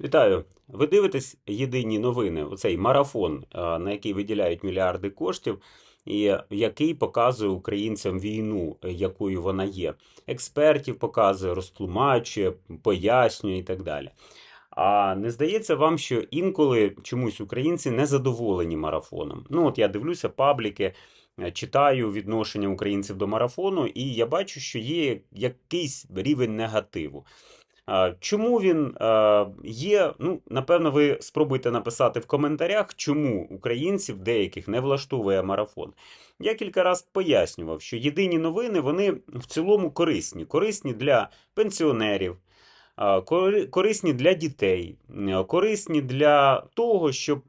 Вітаю! Ви дивитесь єдині новини, оцей марафон, е, на який виділяють мільярди коштів, і який показує українцям війну, якою вона є. Експертів показує, розтлумачує, пояснює і так далі. А не здається вам, що інколи чомусь українці не задоволені марафоном? Ну, от я дивлюся пабліки, е, читаю відношення українців до марафону, і я бачу, що є якийсь рівень негативу. Чому він є? Ну, напевно, ви спробуйте написати в коментарях, чому українців деяких не влаштовує марафон. Я кілька разів пояснював, що єдині новини вони в цілому корисні. Корисні для пенсіонерів, корисні для дітей, корисні для того, щоб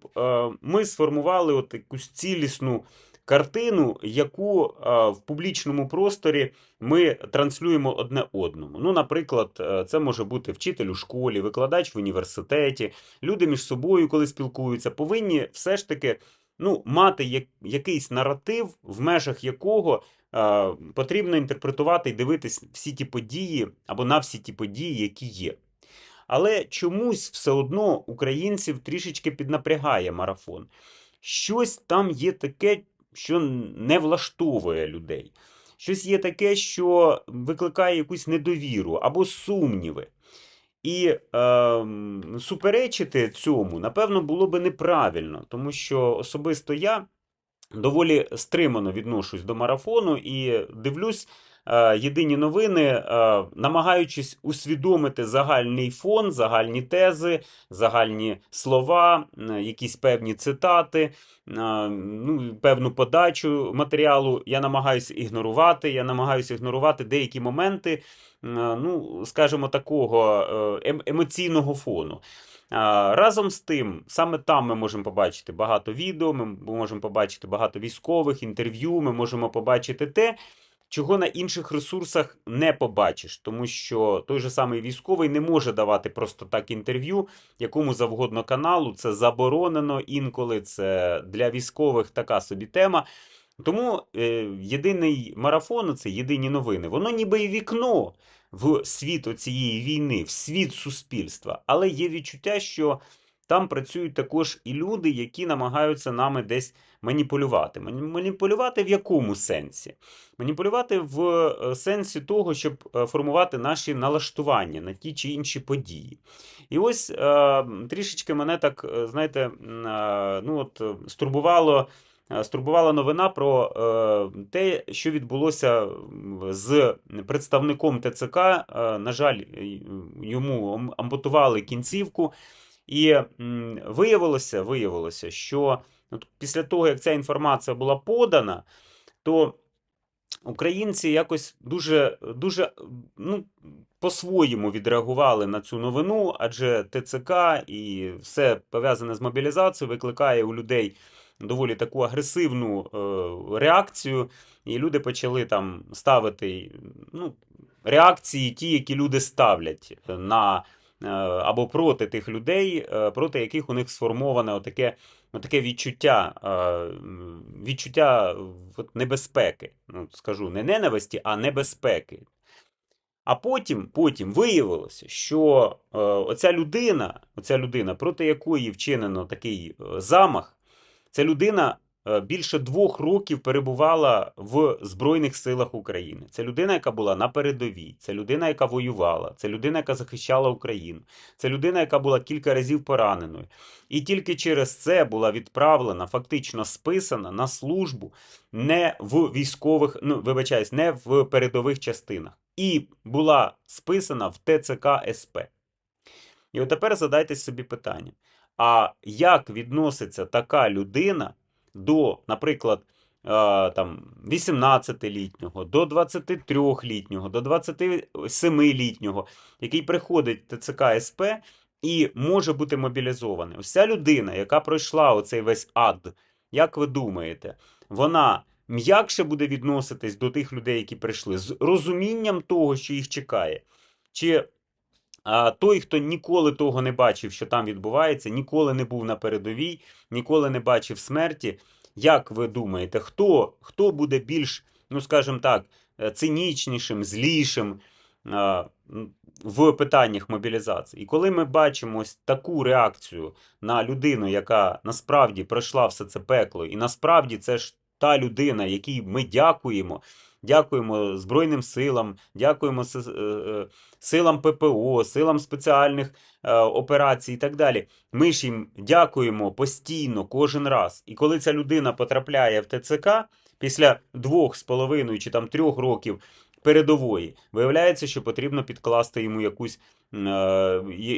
ми сформували от якусь цілісну картину, яку е, в публічному просторі ми транслюємо одне одному. Ну, наприклад, е, це може бути вчитель у школі, викладач в університеті, люди між собою, коли спілкуються, повинні все ж таки ну, мати якийсь наратив, в межах якого е, потрібно інтерпретувати і дивитись всі ті події або на всі ті події, які є. Але чомусь все одно українців трішечки піднапрягає марафон. Щось там є таке, що не влаштовує людей. Щось є таке, що викликає якусь недовіру або сумніви. І е, суперечити цьому, напевно, було би неправильно, тому що особисто я доволі стримано відношусь до марафону і дивлюсь єдині новини, е, намагаючись усвідомити загальний фон, загальні тези, загальні слова, е, якісь певні цитати, е, ну, певну подачу матеріалу. Я намагаюся ігнорувати. Я намагаюся ігнорувати деякі моменти, е, ну, скажімо, такого е, ем- емоційного фону. Разом з тим, саме там ми можемо побачити багато відео, ми можемо побачити багато військових інтерв'ю, ми можемо побачити те, чого на інших ресурсах не побачиш, тому що той же самий військовий не може давати просто так інтерв'ю якому завгодно каналу. Це заборонено інколи. Це для військових така собі тема. Тому е, єдиний марафон, це єдині новини. Воно ніби і вікно в світ цієї війни, в світ суспільства. Але є відчуття, що там працюють також і люди, які намагаються нами десь маніпулювати. Маніпулювати в якому сенсі? Маніпулювати в е, сенсі того, щоб е, формувати наші налаштування на ті чи інші події. І ось е, трішечки мене так, знаєте, ну от стурбувало. Стурбувала новина про те, що відбулося з представником ТЦК. На жаль, йому ам- ампутували кінцівку. І виявилося, виявилося, що от після того, як ця інформація була подана, то українці якось дуже, дуже ну, по-своєму відреагували на цю новину, адже ТЦК і все пов'язане з мобілізацією викликає у людей доволі таку агресивну е, реакцію, і люди почали там ставити ну, реакції, ті, які люди ставлять на або проти тих людей, е, проти яких у них сформоване отаке, отаке відчуття, е, відчуття небезпеки. Ну, скажу, не ненависті, а небезпеки. А потім, потім виявилося, що е, оця людина, оця людина, проти якої вчинено такий е, замах, ця людина е, більше двох років перебувала в Збройних силах України. Це людина, яка була на передовій, це людина, яка воювала, це людина, яка захищала Україну, це людина, яка була кілька разів пораненою. І тільки через це була відправлена, фактично списана на службу не в військових, ну вибачаюсь, не в передових частинах, і була списана в ТЦК СП. І от тепер задайте собі питання: а як відноситься така людина до, наприклад, е, там 18-літнього, до 23-літнього, до 27-літнього, який приходить в ТЦК СП і може бути мобілізований? Ось ця людина, яка пройшла оцей весь ад, як ви думаєте, вона м'якше буде відноситись до тих людей, які прийшли, з розумінням того, що їх чекає? Чи а той, хто ніколи того не бачив, що там відбувається, ніколи не був на передовій, ніколи не бачив смерті. Як ви думаєте, хто, хто буде більш, ну скажімо так, е, цинічнішим, злішим, в питаннях мобілізації. І коли ми бачимо ось таку реакцію на людину, яка насправді пройшла все це пекло, і насправді це ж та людина, якій ми дякуємо. Дякуємо Збройним силам, дякуємо е, е, силам ППО, силам спеціальних е, операцій і так далі. Ми ж їм дякуємо постійно, кожен раз. І коли ця людина потрапляє в ТЦК після двох з половиною чи там трьох років передової, виявляється, що потрібно підкласти йому якусь,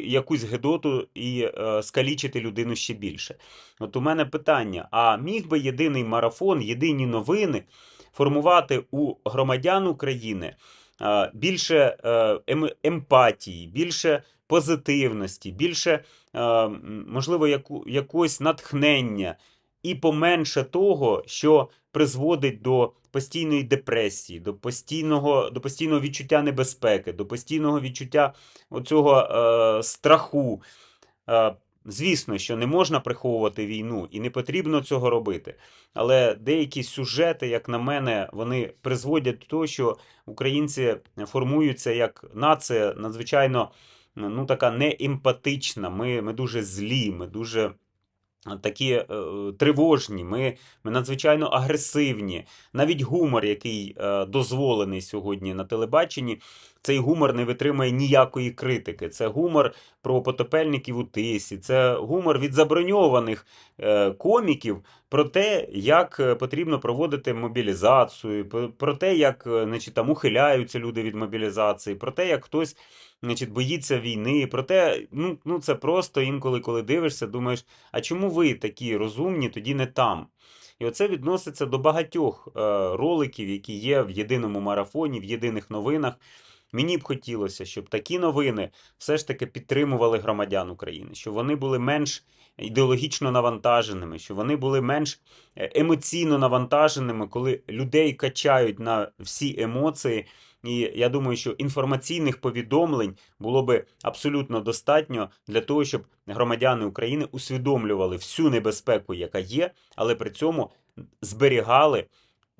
якусь гедоту і скалічити людину ще більше. От у мене питання: а міг би єдиний марафон, єдині новини формувати у громадян України більше е, ем- емпатії, більше позитивності, більше, е, можливо, якогось натхнення, і поменше того, що призводить до постійної депресії, до постійного, до постійного відчуття небезпеки, до постійного відчуття оцього е, страху. Звісно, що не можна приховувати війну і не потрібно цього робити. Але деякі сюжети, як на мене, вони призводять до того, що українці формуються як нація надзвичайно ну, така неемпатична. Ми, ми дуже злі, ми дуже такі е, тривожні, ми, ми надзвичайно агресивні. Навіть гумор, який е, дозволений сьогодні на телебаченні, цей гумор не витримує ніякої критики. Це гумор про потопельників у тисі, це гумор від заброньованих е, коміків про те, як е, потрібно проводити мобілізацію, про- те, як е, значить, там ухиляються люди від мобілізації, про те, як хтось значить, боїться війни, Проте, ну, ну це просто інколи, коли дивишся, думаєш, а чому ви такі розумні, тоді не там? І оце відноситься до багатьох е, роликів, які є в єдиному марафоні, в єдиних новинах. Мені б хотілося, щоб такі новини все ж таки підтримували громадян України, щоб вони були менш ідеологічно навантаженими, щоб вони були менш е, емоційно навантаженими, коли людей качають на всі емоції. І я думаю, що інформаційних повідомлень було би абсолютно достатньо для того, щоб громадяни України усвідомлювали всю небезпеку, яка є, але при цьому зберігали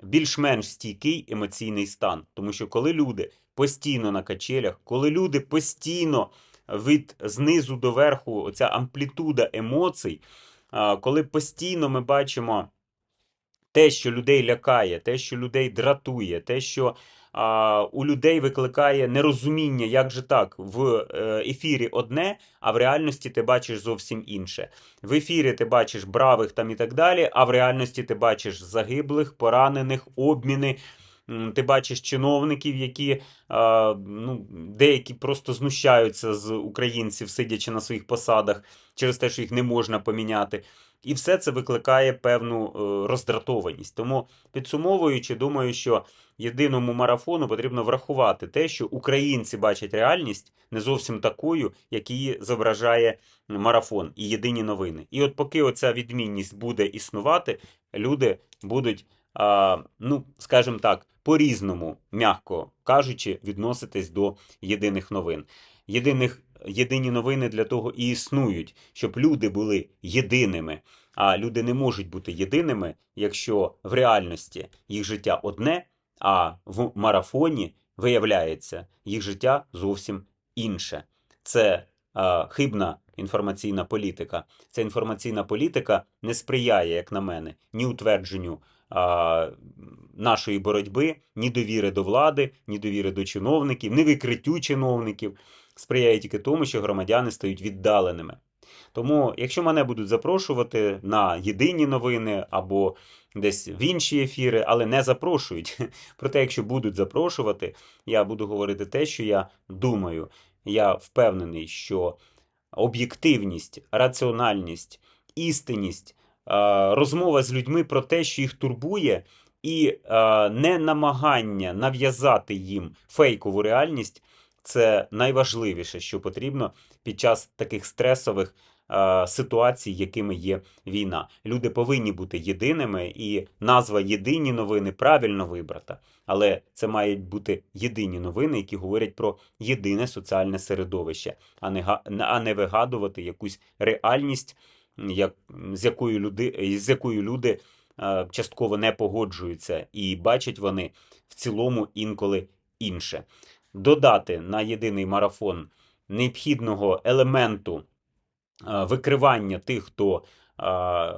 більш-менш стійкий емоційний стан. Тому що коли люди постійно на качелях, коли люди постійно від знизу до верху, оця амплітуда емоцій, коли постійно ми бачимо те, що людей лякає, те, що людей дратує, те, що у людей викликає нерозуміння, як же так, в е, ефірі одне, а в реальності ти бачиш зовсім інше. В ефірі ти бачиш бравих там і так далі, а в реальності ти бачиш загиблих, поранених, обміни. Ти бачиш чиновників, які а, ну, деякі просто знущаються з українців, сидячи на своїх посадах через те, що їх не можна поміняти. І все це викликає певну е, роздратованість. Тому, підсумовуючи, думаю, що єдиному марафону потрібно врахувати те, що українці бачать реальність не зовсім такою, як її зображає марафон і єдині новини. І от поки оця відмінність буде існувати, люди будуть, ну, скажімо так, по-різному, м'яко кажучи, відноситись до єдиних новин. Єдиних єдині новини для того і існують, щоб люди були єдиними. А люди не можуть бути єдиними, якщо в реальності їх життя одне, а в марафоні виявляється їх життя зовсім інше. Це а, хибна інформаційна політика. Ця інформаційна політика не сприяє, як на мене, ні утвердженню нашої боротьби, ні довіри до влади, ні довіри до чиновників, ні викриттю чиновників. Сприяє тільки тому, що громадяни стають віддаленими. Тому, якщо мене будуть запрошувати на єдині новини або десь в інші ефіри, але не запрошують. Проте, якщо будуть запрошувати, я буду говорити те, що я думаю. Я впевнений, що об'єктивність, раціональність, істинність, розмова з людьми про те, що їх турбує, і не намагання нав'язати їм фейкову реальність це найважливіше, що потрібно під час таких стресових е, ситуацій, якими є війна. Люди повинні бути єдиними, і назва Єдині новини правильно вибрата. Але це мають бути єдині новини, які говорять про єдине соціальне середовище, а не, а не вигадувати якусь реальність, як, з, якою люди, з якою люди е, частково не погоджуються, і бачать вони в цілому інколи інше. Додати на єдиний марафон необхідного елементу е, викривання тих, хто е,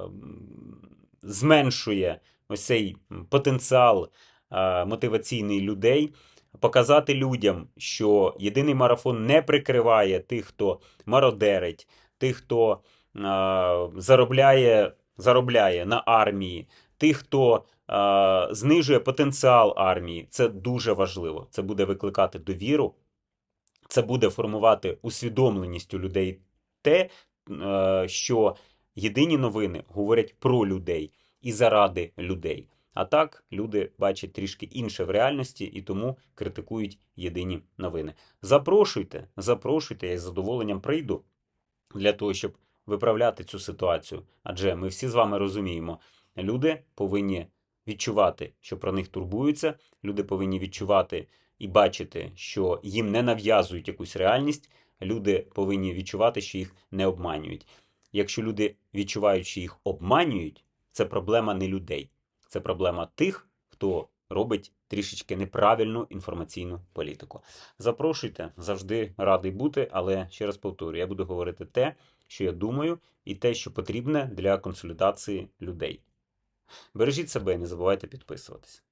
зменшує ось цей потенціал е, мотиваційний людей, показати людям, що єдиний марафон не прикриває тих, хто мародерить, тих, хто е, заробляє, заробляє на армії, тих, хто знижує потенціал армії. Це дуже важливо. Це буде викликати довіру, це буде формувати усвідомленість у людей те, е, що єдині новини говорять про людей і заради людей. А так люди бачать трішки інше в реальності і тому критикують єдині новини. Запрошуйте, запрошуйте, я з задоволенням прийду для того, щоб виправляти цю ситуацію. Адже ми всі з вами розуміємо, люди повинні відчувати, що про них турбуються, люди повинні відчувати і бачити, що їм не нав'язують якусь реальність, люди повинні відчувати, що їх не обманюють. Якщо люди відчувають, що їх обманюють, це проблема не людей, це проблема тих, хто робить трішечки неправильну інформаційну політику. Запрошуйте, завжди радий бути, але ще раз повторюю, я буду говорити те, що я думаю, і те, що потрібне для консолідації людей. Бережіть себе і не забувайте підписуватись.